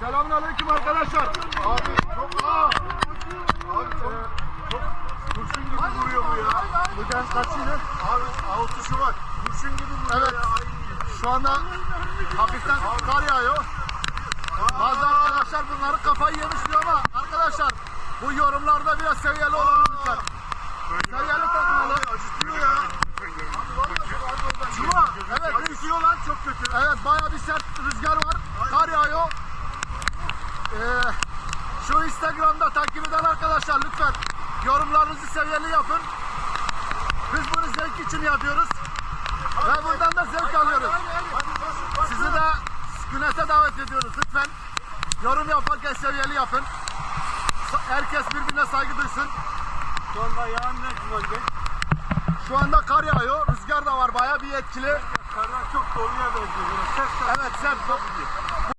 Selamünaleyküm arkadaşlar. Abi çok aa. Abi çok çok kurşun gibi vuruyor bu ya. Bugün kaçıydı? Abi 6 Şubat. Kurşun gibi vuruyor Evet. ya. Şu anda hafiften kar yağıyor. Bazı arkadaşlar bunları kafayı yemiş diyor ama arkadaşlar bu yorumlarda biraz seviyeli olalım lütfen. Seviyeli takmalı. Abi acıtıyor ya. Cuma, evet, Acıtıyor lan çok kötü. evet bayağı bir sert rüzgar var. Kar yağıyor. Ee, şu Instagram'da takip eden arkadaşlar lütfen yorumlarınızı seviyeli yapın. Biz bunu zevk için yapıyoruz. Ve buradan da zevk alıyoruz. Sizi de güneşe davet ediyoruz lütfen. Yorum yaparken seviyeli yapın. Herkes birbirine saygı duysun. Şu anda yağan ne güzel. Şu anda kar yağıyor. Rüzgar da var bayağı bir etkili. Karlar çok doluya benziyor. Ses Evet sert.